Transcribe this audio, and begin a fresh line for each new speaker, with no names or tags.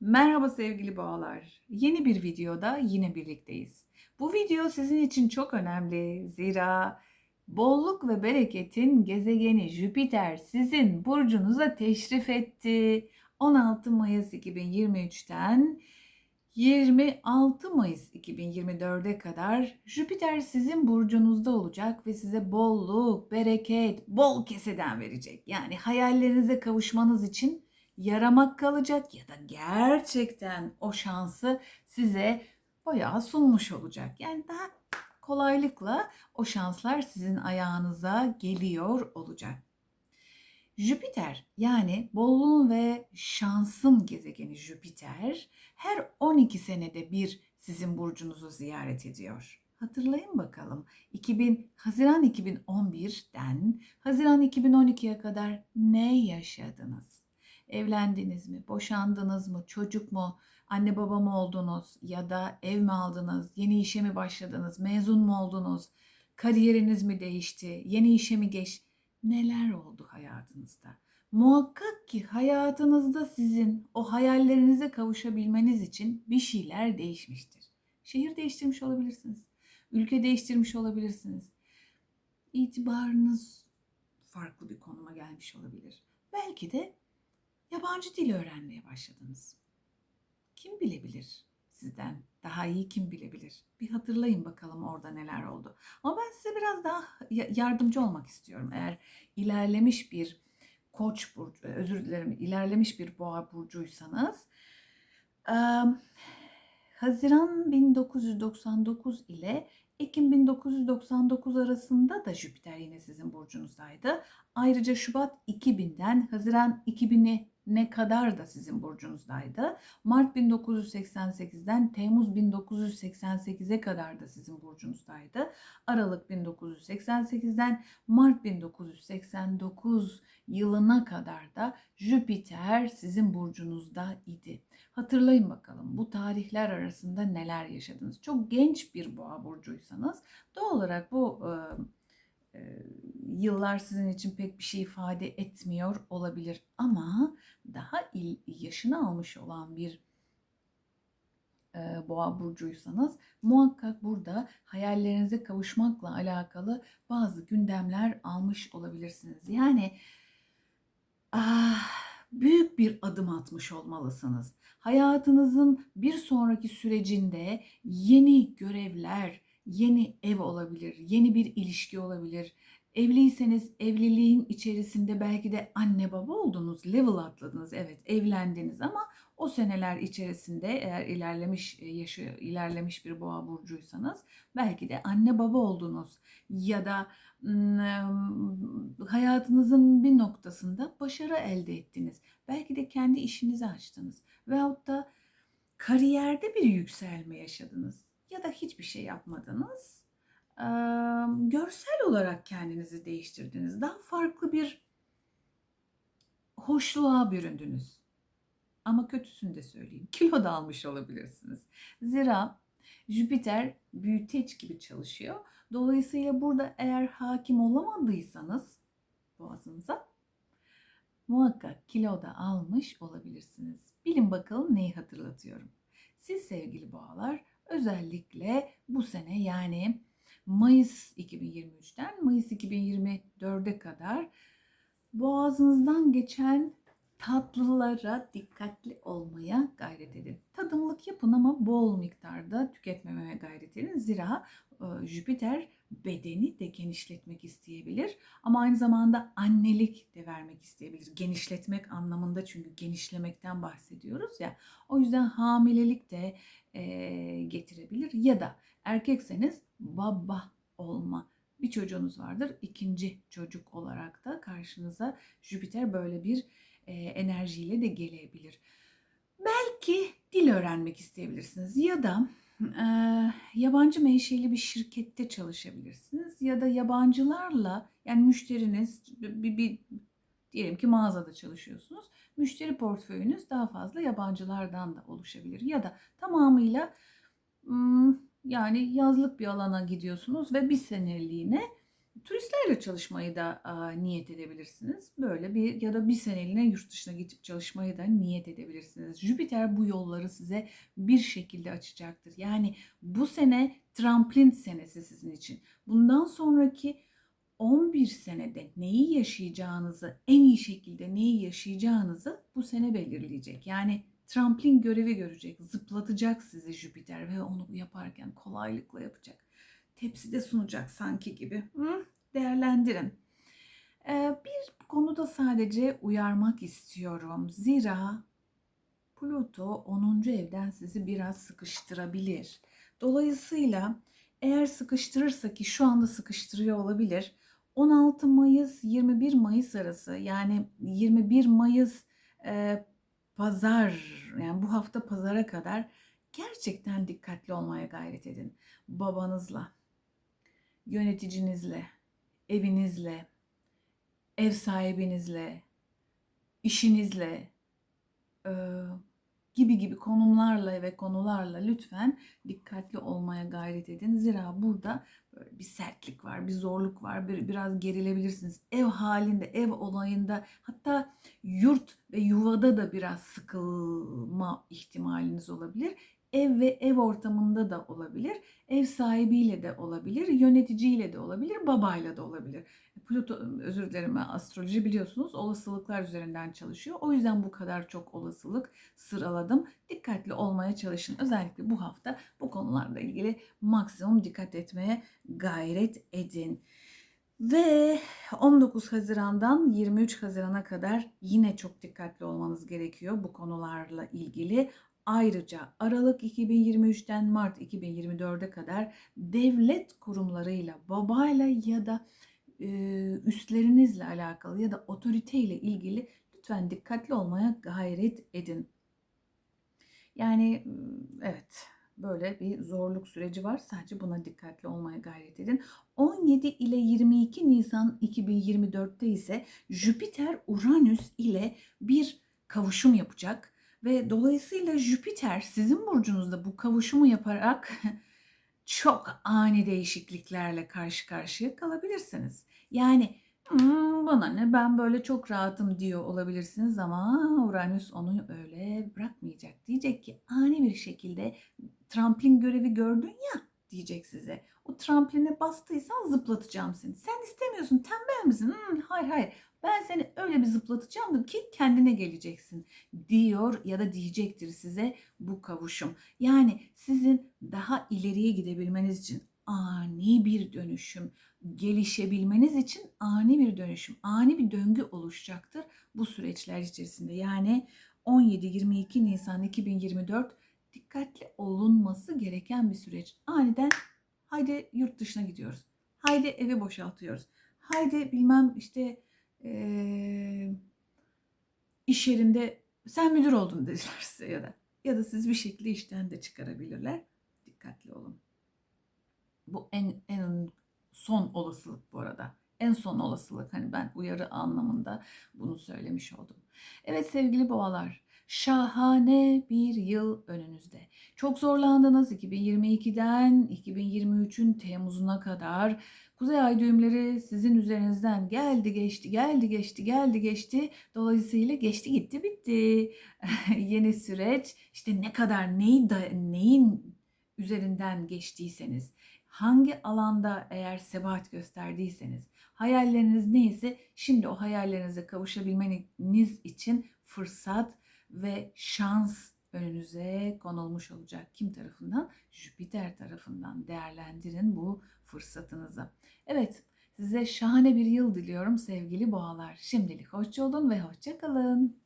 Merhaba sevgili boğalar. Yeni bir videoda yine birlikteyiz. Bu video sizin için çok önemli. Zira bolluk ve bereketin gezegeni Jüpiter sizin burcunuza teşrif etti. 16 Mayıs 2023'ten 26 Mayıs 2024'e kadar Jüpiter sizin burcunuzda olacak ve size bolluk, bereket, bol keseden verecek. Yani hayallerinize kavuşmanız için yaramak kalacak ya da gerçekten o şansı size bayağı sunmuş olacak. Yani daha kolaylıkla o şanslar sizin ayağınıza geliyor olacak. Jüpiter yani bolluğun ve şansın gezegeni Jüpiter her 12 senede bir sizin burcunuzu ziyaret ediyor. Hatırlayın bakalım 2000 Haziran 2011'den Haziran 2012'ye kadar ne yaşadınız? Evlendiniz mi? Boşandınız mı? Çocuk mu? Anne baba mı oldunuz? Ya da ev mi aldınız? Yeni işe mi başladınız? Mezun mu oldunuz? Kariyeriniz mi değişti? Yeni işe mi geç? Neler oldu hayatınızda? Muhakkak ki hayatınızda sizin o hayallerinize kavuşabilmeniz için bir şeyler değişmiştir. Şehir değiştirmiş olabilirsiniz. Ülke değiştirmiş olabilirsiniz. İtibarınız farklı bir konuma gelmiş olabilir. Belki de yabancı dil öğrenmeye başladınız. Kim bilebilir sizden? Daha iyi kim bilebilir? Bir hatırlayın bakalım orada neler oldu. Ama ben size biraz daha yardımcı olmak istiyorum. Eğer ilerlemiş bir koç burcu, özür dilerim, ilerlemiş bir boğa burcuysanız Haziran 1999 ile Ekim 1999 arasında da Jüpiter yine sizin burcunuzdaydı. Ayrıca Şubat 2000'den Haziran 2000'e ne kadar da sizin burcunuzdaydı. Mart 1988'den Temmuz 1988'e kadar da sizin burcunuzdaydı. Aralık 1988'den Mart 1989 yılına kadar da Jüpiter sizin burcunuzda idi. Hatırlayın bakalım bu tarihler arasında neler yaşadınız. Çok genç bir boğa burcuysanız doğal olarak bu e, yıllar sizin için pek bir şey ifade etmiyor olabilir ama daha il, yaşını almış olan bir e, boğa burcuysanız muhakkak burada hayallerinize kavuşmakla alakalı bazı gündemler almış olabilirsiniz. Yani ah, büyük bir adım atmış olmalısınız. Hayatınızın bir sonraki sürecinde yeni görevler, yeni ev olabilir, yeni bir ilişki olabilir. Evliyseniz evliliğin içerisinde belki de anne baba oldunuz, level atladınız. Evet, evlendiniz ama o seneler içerisinde eğer ilerlemiş yaşı ilerlemiş bir boğa burcuysanız belki de anne baba oldunuz ya da hayatınızın bir noktasında başarı elde ettiniz. Belki de kendi işinizi açtınız veyahut da kariyerde bir yükselme yaşadınız ya da hiçbir şey yapmadınız. Ee, görsel olarak kendinizi değiştirdiniz. Daha farklı bir hoşluğa büründünüz. Ama kötüsünü de söyleyeyim. Kilo da almış olabilirsiniz. Zira Jüpiter büyüteç gibi çalışıyor. Dolayısıyla burada eğer hakim olamadıysanız boğazınıza muhakkak kilo da almış olabilirsiniz. Bilin bakalım neyi hatırlatıyorum. Siz sevgili boğalar özellikle bu sene yani Mayıs 2023'ten Mayıs 2024'e kadar boğazınızdan geçen tatlılara dikkatli olmaya gayret edin. Tadımlık yapın ama bol miktarda tüketmemeye gayret edin. Zira e, Jüpiter bedeni de genişletmek isteyebilir ama aynı zamanda annelik de vermek isteyebilir. Genişletmek anlamında çünkü genişlemekten bahsediyoruz ya. O yüzden hamilelik de e, getirebilir ya da erkekseniz baba olma bir çocuğunuz vardır. ikinci çocuk olarak da karşınıza Jüpiter böyle bir enerjiyle de gelebilir. Belki dil öğrenmek isteyebilirsiniz ya da e, yabancı menşeli bir şirkette çalışabilirsiniz ya da yabancılarla yani müşteriniz bir, bir, diyelim ki mağazada çalışıyorsunuz. Müşteri portföyünüz daha fazla yabancılardan da oluşabilir ya da tamamıyla yani yazlık bir alana gidiyorsunuz ve bir seneliğine Turistlerle çalışmayı da a, niyet edebilirsiniz. Böyle bir ya da bir seneliğine yurt dışına gidip çalışmayı da niyet edebilirsiniz. Jüpiter bu yolları size bir şekilde açacaktır. Yani bu sene tramplin senesi sizin için. Bundan sonraki 11 senede neyi yaşayacağınızı, en iyi şekilde neyi yaşayacağınızı bu sene belirleyecek. Yani tramplin görevi görecek, zıplatacak sizi Jüpiter ve onu yaparken kolaylıkla yapacak. Tepside sunacak sanki gibi. Hı? Değerlendirin. Ee, bir konuda sadece uyarmak istiyorum. Zira Pluto 10. evden sizi biraz sıkıştırabilir. Dolayısıyla eğer sıkıştırırsa ki şu anda sıkıştırıyor olabilir. 16 Mayıs 21 Mayıs arası yani 21 Mayıs e, pazar yani bu hafta pazara kadar gerçekten dikkatli olmaya gayret edin. Babanızla, yöneticinizle, evinizle, ev sahibinizle, işinizle e, gibi gibi konumlarla ve konularla lütfen dikkatli olmaya gayret edin. Zira burada böyle bir sertlik var, bir zorluk var, bir, biraz gerilebilirsiniz. Ev halinde, ev olayında hatta yurt ve yuvada da biraz sıkılma ihtimaliniz olabilir. Ev ve ev ortamında da olabilir, ev sahibiyle de olabilir, yöneticiyle de olabilir, babayla da olabilir. Plüto, özür dilerim astroloji biliyorsunuz olasılıklar üzerinden çalışıyor. O yüzden bu kadar çok olasılık sıraladım. Dikkatli olmaya çalışın. Özellikle bu hafta bu konularla ilgili maksimum dikkat etmeye gayret edin. Ve 19 Haziran'dan 23 Haziran'a kadar yine çok dikkatli olmanız gerekiyor bu konularla ilgili. Ayrıca Aralık 2023'ten Mart 2024'e kadar devlet kurumlarıyla, babayla ya da üstlerinizle alakalı ya da otoriteyle ilgili lütfen dikkatli olmaya gayret edin. Yani evet böyle bir zorluk süreci var. Sadece buna dikkatli olmaya gayret edin. 17 ile 22 Nisan 2024'te ise Jüpiter Uranüs ile bir kavuşum yapacak ve dolayısıyla Jüpiter sizin burcunuzda bu kavuşumu yaparak çok ani değişikliklerle karşı karşıya kalabilirsiniz. Yani hmm, bana ne ben böyle çok rahatım diyor olabilirsiniz ama Uranüs onu öyle bırakmayacak. Diyecek ki ani bir şekilde trampling görevi gördün ya diyecek size. O trampline bastıysan zıplatacağım seni. Sen istemiyorsun tembel misin? Hmm, hayır hayır ben seni öyle bir zıplatacağım ki kendine geleceksin diyor ya da diyecektir size bu kavuşum. Yani sizin daha ileriye gidebilmeniz için ani bir dönüşüm, gelişebilmeniz için ani bir dönüşüm, ani bir döngü oluşacaktır bu süreçler içerisinde. Yani 17-22 Nisan 2024 dikkatli olunması gereken bir süreç. Aniden haydi yurt dışına gidiyoruz. Haydi evi boşaltıyoruz. Haydi bilmem işte e, iş yerinde sen müdür oldun dediler size ya da ya da siz bir şekilde işten de çıkarabilirler. Dikkatli olun. Bu en en son olasılık bu arada. En son olasılık hani ben uyarı anlamında bunu söylemiş oldum. Evet sevgili boğalar şahane bir yıl önünüzde. Çok zorlandınız 2022'den 2023'ün Temmuz'una kadar Kuzey ay düğümleri sizin üzerinizden geldi geçti geldi geçti geldi geçti. Dolayısıyla geçti gitti bitti. Yeni süreç işte ne kadar neyi da, neyin üzerinden geçtiyseniz hangi alanda eğer sebat gösterdiyseniz hayalleriniz neyse şimdi o hayallerinize kavuşabilmeniz için fırsat ve şans önünüze konulmuş olacak. Kim tarafından? Jüpiter tarafından değerlendirin bu fırsatınızı. Evet, size şahane bir yıl diliyorum sevgili boğalar. Şimdilik hoşça olun ve hoşça kalın.